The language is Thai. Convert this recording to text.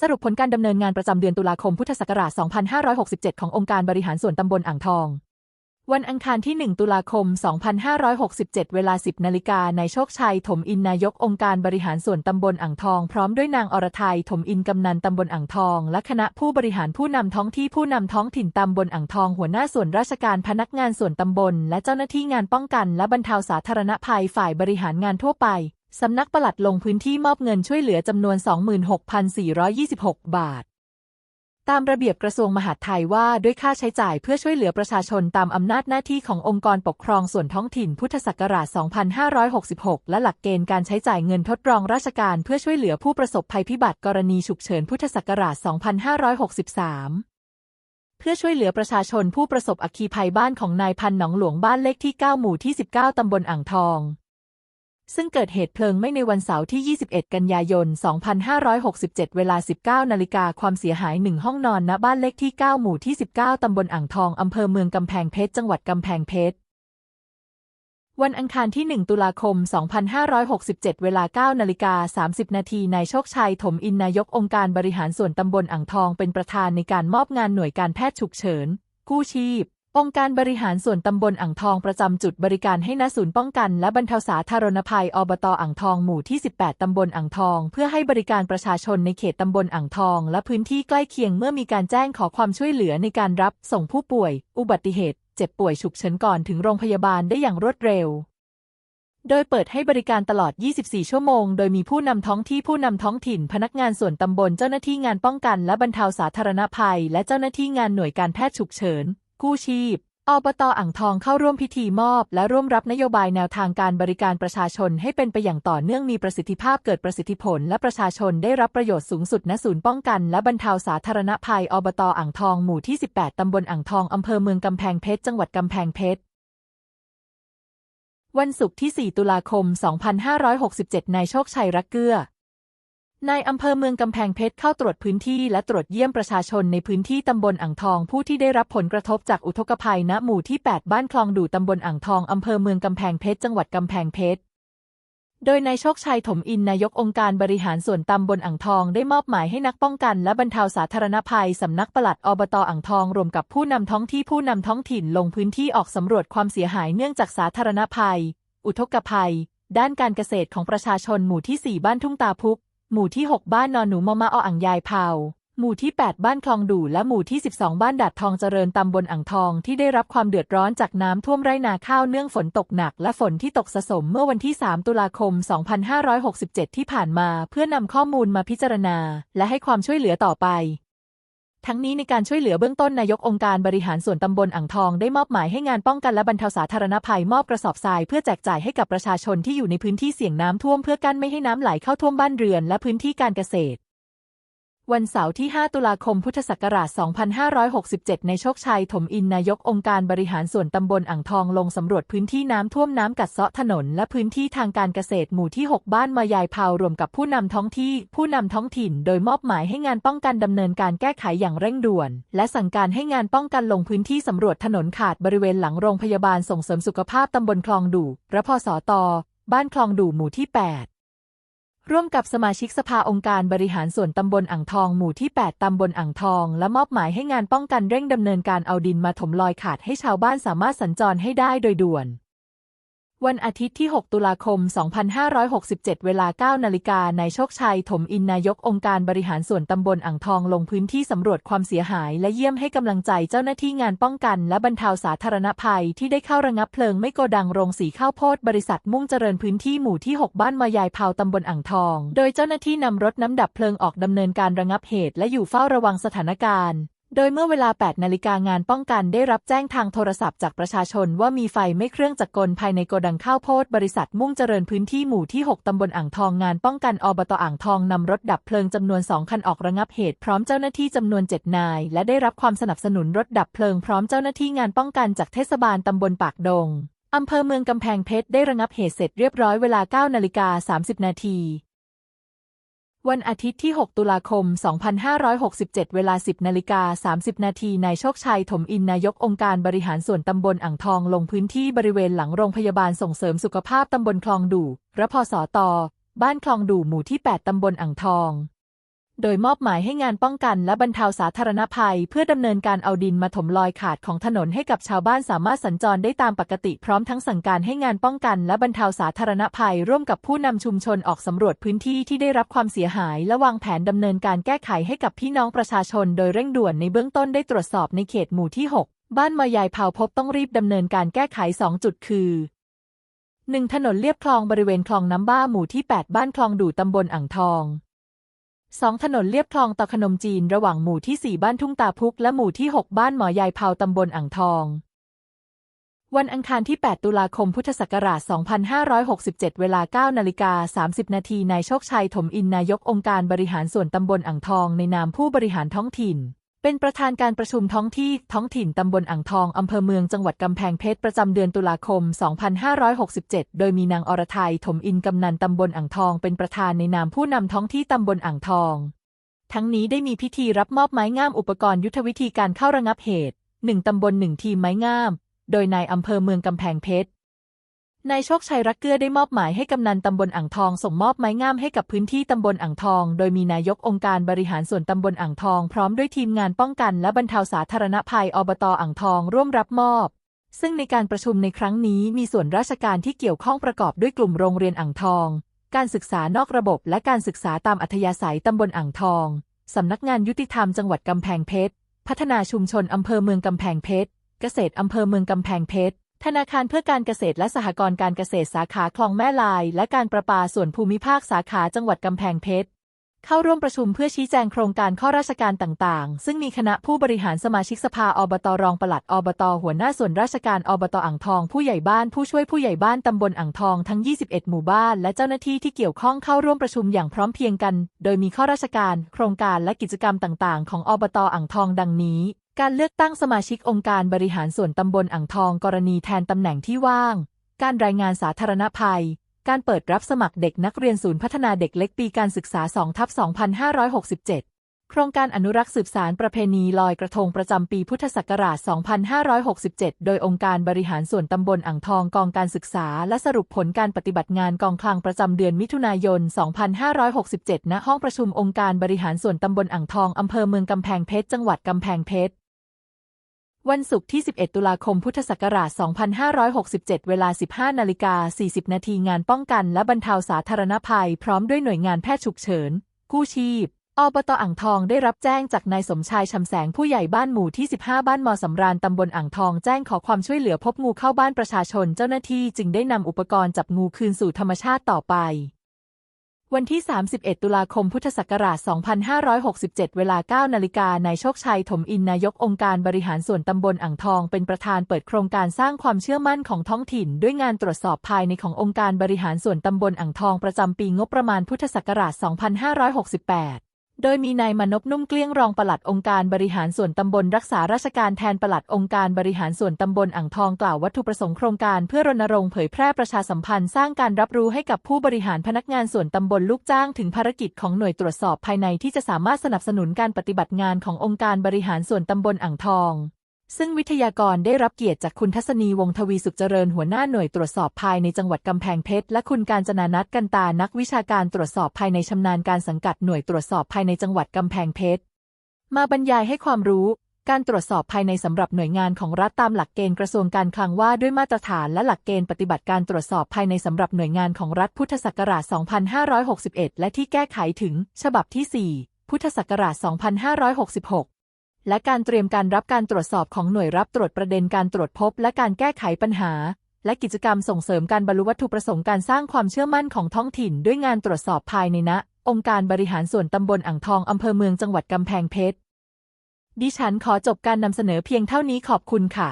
สรุปผลการดำเนินงานประจำเดือนตุลาคมพุทธศักราช 2567 ขององค์การบริหารส่วนตำบลอ่างทอง วันอังคารที่ 1 ตุลาคม 2567 เวลา 10 นาฬิกาในโชคชัย ถมอินนายกองค์การบริหารส่วนตำบลอ่างทอง พร้อมด้วยนางอรไทยถมอินกำนันตำบลอ่างทอง และคณะผู้บริหารผู้นำท้องที่ผู้นำท้องถิ่นตำบลอ่างทอง หัวหน้าส่วนราชการพนักงานส่วนตำบล และเจ้าหน้าที่งานป้องกัน และบรรเทาสาธารณภัยฝ่ายบริหารงานทั่วไป สำนักปลัดลงพื้นที่มอบเงินช่วยเหลือจำนวน 26,426 บาท ตามระเบียบกระทรวงมหาดไทยว่าด้วยค่าใช้จ่ายเพื่อช่วยเหลือประชาชนตามอำนาจหน้าที่ขององค์กรปกครองส่วนท้องถิ่นพุทธศักราช 2566 และหลักเกณฑ์การใช้จ่ายเงินทดรองราชการเพื่อช่วยเหลือผู้ประสบภัยพิบัติกรณีฉุกเฉินพุทธศักราช 2563เพื่อช่วยเหลือประชาชนผู้ประสบอัคคีภัยบ้านของนายพันหนองหลวงบ้านเลขที่ 9 หมู่ที่ 19 ตำบลอ่างทอง ซึ่งเกิดเหตุเพลิงไหม้ในวันเสาร์ที่ 21 กันยายน 2567 เวลา 19 นาฬิกาความเสียหายหนึ่งห้องนอนณบ้านเลขที่ 9 หมู่ที่ 19 ตำบลอ่างทอง อำเภอเมืองกำแพงเพชร จังหวัดกำแพงเพชร วันอังคารที่ 1 ตุลาคม 2567 เวลา 9 นาฬิกา 30 นาทีนายโชคชัย ถมอินนายกองค์การบริหารส่วนตำบลอ่างทองเป็นประธานในการมอบงานหน่วยการแพทย์ฉุกเฉินกู้ชีพ องค์การบริหารส่วนตำบลอ่างทองประจำจุดบริการให้ณศูนย์ป้องกันและบรรเทาสาธารณภัยอบตอ่างทองหมู่ที่ 18 ตำบลอ่างทอง เพื่อให้บริการประชาชนในเขตตำบลอ่างทอง และพื้นที่ใกล้เคียงเมื่อมีการแจ้งขอความช่วยเหลือในการรับส่งผู้ป่วย อุบัติเหตุ เจ็บป่วยฉุกเฉินก่อนถึงโรงพยาบาลได้อย่างรวดเร็วโดยเปิดให้บริการตลอด 24 ชั่วโมง โดยมีผู้นำท้องที่ผู้นำท้องถิ่น พนักงานส่วนตำบล เจ้าหน้าที่งานป้องกัน และบรรเทาสาธารณภัย และเจ้าหน้าที่งานหน่วยการแพทย์ฉุกเฉิน กู้ชีพอบตอ่างทองเข้าร่วมพิธีมอบ และร่วมรับนโยบายแนวทางการบริการประชาชนให้เป็นไปอย่างต่อเนื่องมีประสิทธิภาพเกิดประสิทธิผล และประชาชนได้รับประโยชน์สูงสุดณศูนย์ป้องกัน และบรรเทาสาธารณภัยอบตอ่างทองหมู่ที่ 18 ตำบลอ่างทอง อำเภอเมืองกำแพงเพชร จังหวัดกำแพงเพชรวันศุกร์ที่ 4 ตุลาคม 2567 นายโชคชัยรักเกื้อ นายอำเภอเมืองกำแพงเพชรเข้าตรวจพื้นที่และตรวจเยี่ยมประชาชนในพื้นที่ตำบลอ่างทอง ผู้ที่ได้รับผลกระทบจากอุทกภัยณหมู่ที่ 8 บ้านคลองดู่ตำบลอ่างทองอำเภอเมืองกำแพงเพชรจังหวัดกำแพงเพชรโดยนายโชคชัยถมอินนายกองค์การบริหารส่วนตำบลอ่างทองได้มอบหมายให้นักป้องกันและบรรเทาสาธารณภัยสำนักปลัดอบตอ่างทองรวมกับผู้นำท้องที่ผู้นำท้องถิ่นลงพื้นที่ออกสำรวจความเสียหายเนื่องจากสาธารณภัย อุทกภัย ด้านการเกษตรของประชาชนหมู่ที่ 4 บ้านทุ่งตาพุก หมู่ที่ 6 บ้านนอนหนูมอมาออ่างยายเผาหมู่ที่ 8 บ้านคลองดู่และหมู่ที่ 12 บ้านดาดทองเจริญตำบลอ่างทองที่ได้รับความเดือดร้อนจากน้ำท่วมไร่นาข้าวเนื่องฝนตกหนักและฝนที่ตกสะสมเมื่อวันที่ 3 ตุลาคม 2567 ที่ผ่านมาเพื่อนำข้อมูลมาพิจารณา และให้ความช่วยเหลือต่อไป ทั้งนี้ในการช่วยเหลือเบื้องต้นนายกองค์การบริหารส่วนตำบลอ่างทองได้มอบหมายให้งานป้องกันและบรรเทาสาธารณภัยมอบกระสอบทรายเพื่อแจกจ่ายให้กับประชาชนที่อยู่ในพื้นที่เสี่ยงน้ำท่วมเพื่อกั้นไม่ให้น้ำไหลเข้าท่วมบ้านเรือนและพื้นที่การเกษตร วันเสาร์ที่ 5 ตุลาคม พุทธศักราช 2567 ในโชคชัย ถมอินนายกองค์การบริหารส่วนตำบลอ่างทองลงสำรวจพื้นที่น้ำท่วมน้ำกัดเซาะถนน และพื้นที่ทางการเกษตรหมู่ที่ 6 บ้านมายายเผารวมกับผู้นำท้องที่ ผู้นำท้องถิ่น โดยมอบหมายให้งานป้องกันดำเนินการแก้ไขอย่างเร่งด่วน และสั่งการให้งานป้องกันลงพื้นที่สำรวจถนนขาดบริเวณหลังโรงพยาบาลส่งเสริมสุขภาพตำบลคลองดู่รพสตบ้านคลองดู่หมู่ที่ 8 ร่วมกับสมาชิกสภาองค์การบริหารส่วนตำบลอ่างทองหมู่ที่ 8 ตำบลอ่างทอง และมอบหมายให้งานป้องกันเร่งดำเนินการเอาดินมาถมลอยขาดให้ชาวบ้านสามารถสัญจรให้ได้โดยด่วน วันอาทิตย์ที่ 6 ตุลาคม 2567 เวลา 9 นาฬิกานายโชคชัย ถมอินนายกองค์การบริหารส่วนตำบลอ่างทองลงพื้นที่สำรวจความเสียหาย และเยี่ยมให้กำลังใจเจ้าหน้าที่งานป้องกัน และบรรเทาสาธารณภัยที่ได้เข้าระงับเพลิงไม่โกดังโรงสีข้าวโพดบริษัทมุ่งเจริญพื้นที่หมู่ที่ 6 บ้านมายายเผาตำบลอ่างทอง โดยเจ้าหน้าที่นำรถน้ำดับเพลิงออกดำเนินการระงับเหตุ และอยู่เฝ้าระวังสถานการณ์ โดยเมื่อเวลา 8 นาฬิกางานป้องกันได้รับแจ้งทางโทรศัพท์จากประชาชนว่ามีไฟไม่เครื่องจักรกลภายในโกดังข้าวโพดบริษัทมุ่งเจริญพื้นที่หมู่ที่ 6 ตำบลอ่างทองงานป้องกันอบตอ่างทองนำรถดับเพลิงจำนวน 2 คันออกระงับเหตุพร้อมเจ้าหน้าที่จำนวน 7 นาย และได้รับความสนับสนุนรถดับเพลิงพร้อมเจ้าหน้าที่งานป้องกันจากเทศบาลตำบลปากดงอำเภอเมืองกำแพงเพชรได้ระงับเหตุเสร็จเรียบร้อยเวลา 9 นาฬิกา 30 นาที วันอาทิตย์ที่ 6 ตุลาคม 2567 เวลา 10 นาฬิกา 30 นาทีนายโชคชัย ถมอินนายกองค์การบริหารส่วนตำบลอ่างทองลงพื้นที่บริเวณหลังโรงพยาบาลส่งเสริมสุขภาพตำบลคลองดู่รพสตบ้านคลองดู่หมู่ที่ 8 ตำบลอ่างทอง โดยมอบหมายให้งานป้องกันและบรรเทาสาธารณภัย เพื่อดำเนินการเอาดินมาถมลอยขาดของถนนให้กับชาวบ้านสามารถสัญจรได้ตามปกติพร้อมทั้งสั่งการให้งานป้องกันและบรรเทาสาธารณภัย ร่วมกับผู้นำชุมชนออกสำรวจพื้นที่ที่ได้รับความเสียหาย และวางแผนดำเนินการแก้ไขให้กับพี่น้องประชาชน โดยเร่งด่วนในเบื้องต้นได้ตรวจสอบในเขตหมู่ที่ 6 บ้านมายายเผาพบต้องรีบดำเนินการแก้ไข 2 จุดคือ 1. ถนนเลียบคลองบริเวณคลองน้ำบ้าหมู่ที่ 8 บ้านคลองดูตำบลอ่างทอง 2. ถนนเลียบคลองตะขนมจีนระหว่างหมู่ที่ 4 บ้านทุ่งตาพุกและหมู่ที่ 6 บ้านหมอยายเผาตำบลอ่างทอง วันอังคารที่ 8 ตุลาคมพุทธศักราช 2567 เวลา 9 นาฬิกา 30 นาทีนายโชคชัยถมอินนายกองค์การบริหารส่วนตำบลอ่างทองในนามผู้บริหารท้องถิ่น เป็นประธานการประชุมท้องที่ท้องถิ่นตำบลอ่างทองอำเภอเมืองจังหวัดกำแพงเพชรประจำเดือนตุลาคม 2567 โดยมีนางอรทัยถมอินกำนันตำบลอ่างทอง เป็นประธานในนามผู้นำท้องที่ตำบลอ่างทอง ทั้งนี้ได้มีพิธีรับมอบไม้งามอุปกรณ์ยุทธวิธีการเข้าระงับเหตุ1ตำบล1ทีมไม้งาม โดยนายอำเภอเมืองกำแพงเพชร นายโชคชัยรักเกื้อได้มอบหมายให้กำนันตำบลอ่างทอง ส่งมอบไม้งามให้กับพื้นที่ตำบลอ่างทอง โดยมีนายกองค์การบริหารส่วนตำบลอ่างทอง พร้อมด้วยทีมงานป้องกัน และบรรเทาสาธารณภัยอบตอ่างทอง ร่วมรับมอบ ซึ่งในการประชุมในครั้งนี้มีส่วนราชการที่เกี่ยวข้องประกอบด้วยกลุ่มโรงเรียนอ่างทอง การศึกษานอกระบบ และการศึกษาตามอัธยาศัยตำบลอ่างทองสำนักงานยุติธรรมจังหวัดกำแพงเพชร พัฒนาชุมชนอำเภอเมืองกำแพงเพชร เกษตรอำเภอเมืองกำแพงเพชร ธนาคารเพื่อการเกษตรและสหกรณ์การเกษตรสาขาคลองแม่ลาย และการประปาส่วนภูมิภาคสาขาจังหวัดกำแพงเพชร เข้าร่วมประชุมเพื่อชี้แจงโครงการข้อราชการต่างๆ ซึ่งมีคณะผู้บริหารสมาชิกสภาอบตรองปลัดอบตหัวหน้าส่วนราชการอบตอ่างทอง ผู้ใหญ่บ้านผู้ช่วยผู้ใหญ่บ้านตำบลอ่างทองทั้ง 21 หมู่บ้าน และเจ้าหน้าที่ที่เกี่ยวข้องเข้าร่วมประชุมอย่างพร้อมเพรียงกัน โดยมีข้อราชการ โครงการและกิจกรรมต่างๆ ของอบตอ่างทองดังนี้ การเลือกตั้งสมาชิกองค์การบริหารส่วนตำบลอ่างทองกรณีแทนตำแหน่งที่ว่าง การรายงานสาธารณภัย การเปิดรับสมัครเด็กนักเรียนศูนย์พัฒนาเด็กเล็กปีการศึกษา2ทับ2567 โครงการอนุรักษ์สืบสารประเพณีลอยกระทงประจำปีพุทธศักราช 2567 โดยองค์การบริหารส่วนตำบลอ่างทองกองการศึกษา และสรุปผลการปฏิบัติงานกองคลังประจำเดือนมิถุนายน 2567 ณ ห้องประชุมองค์การบริหารส่วนตำบลอ่างทองอำเภอเมืองกำแพงเพชร จังหวัดกำแพงเพชร วันศุกร์ที่ 11 ตุลาคม พุทธศักราช 2567 เวลา 15 นาฬิกา 40 นาทีงานป้องกันและบรรเทาสาธารณภัย พร้อมด้วยหน่วยงานแพทย์ฉุกเฉิน กู้ชีพ อบตอ่างทองได้รับแจ้งจากนายสมชายชำแสงผู้ใหญ่บ้านหมู่ที่ 15 บ้านมอสำราญตำบลอ่างทองแจ้งขอความช่วยเหลือพบงูเข้าบ้านประชาชน เจ้าหน้าที่จึงได้นำอุปกรณ์จับงูคืนสู่ธรรมชาติต่อไป วันที่ 31 ตุลาคม พุทธศักราช 2567 เวลา 9 นาฬิกานายโชคชัย ถมอิน นายกองค์การบริหารส่วนตำบลอ่างทอง เป็นประธานเปิดโครงการสร้างความเชื่อมั่นของท้องถิ่น ด้วยงานตรวจสอบภายในขององค์การบริหารส่วนตำบลอ่างทองประจำปีงบประมาณพุทธศักราช 2568 โดยมีนายมนพนุ่มเกลี้ยงรองปลัดองค์การบริหารส่วนตำบลรักษาราชการแทนปลัดองค์การบริหารส่วนตำบลอ่างทองกล่าววัตถุประสงค์โครงการเพื่อรณรงค์เผยแพร่ประชาสัมพันธ์สร้างการรับรู้ให้กับผู้บริหารพนักงานส่วนตำบลลูกจ้างถึงภารกิจของหน่วยตรวจสอบภายในที่จะสามารถสนับสนุนการปฏิบัติงานขององค์การบริหารส่วนตำบลอ่างทอง ซึ่งวิทยากรได้รับเกียรติจากคุณทัศนีวงทวีสุขเจริญหัวหน้าหน่วยตรวจสอบภายในจังหวัดกำแพงเพชรและคุณการจนานัทกันตานักวิชาการตรวจสอบภายในชำนาญการสังกัดหน่วยตรวจสอบภายในจังหวัดกำแพงเพชรมาบรรยายให้ความรู้ การตรวจสอบภายในสำหรับหน่วยงานของรัฐตามหลักเกณฑ์กระทรวงการคลังว่าด้วยมาตรฐานและหลักเกณฑ์ปฏิบัติการตรวจสอบภายในสำหรับหน่วยงานของรัฐพุทธศักราช 2561 และที่แก้ไขถึง ฉบับที่ 4 พุทธศักราช 2566 และการเตรียมการรับการตรวจสอบของหน่วยรับตรวจประเด็นการตรวจพบ และการแก้ไขปัญหา และกิจกรรมส่งเสริมการบรรลุวัตถุประสงค์การสร้างความเชื่อมั่นของท้องถิ่น ด้วยงานตรวจสอบภายในณองค์การบริหารส่วนตำบลอ่างทองอำเภอเมืองจังหวัดกำแพงเพชรดิฉันขอจบการนำเสนอเพียงเท่านี้ขอบคุณค่ะ